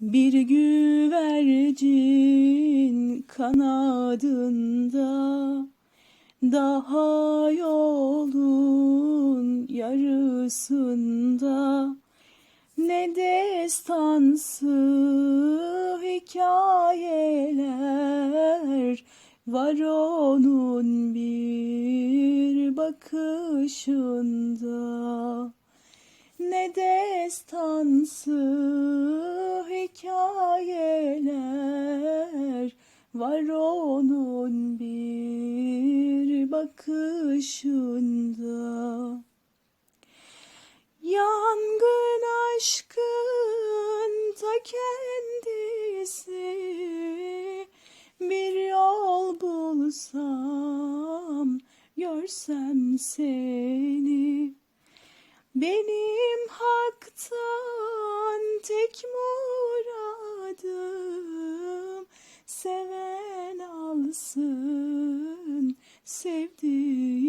Bir güvercin kanadında daha yolun yarısında ne destansı hikayeler var onun bir bakışında. Ne destansı var onun bir bakışında. Yangın aşkın ta kendisi bir yol bulsam görsem seni benim haktan tek muradım alsın sevdiğini.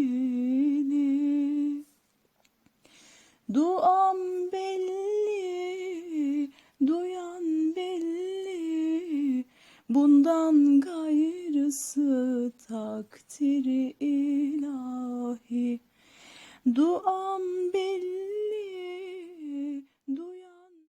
Duam belli, duyan belli, bundan gayrısı takdiri ilahi. Duam belli,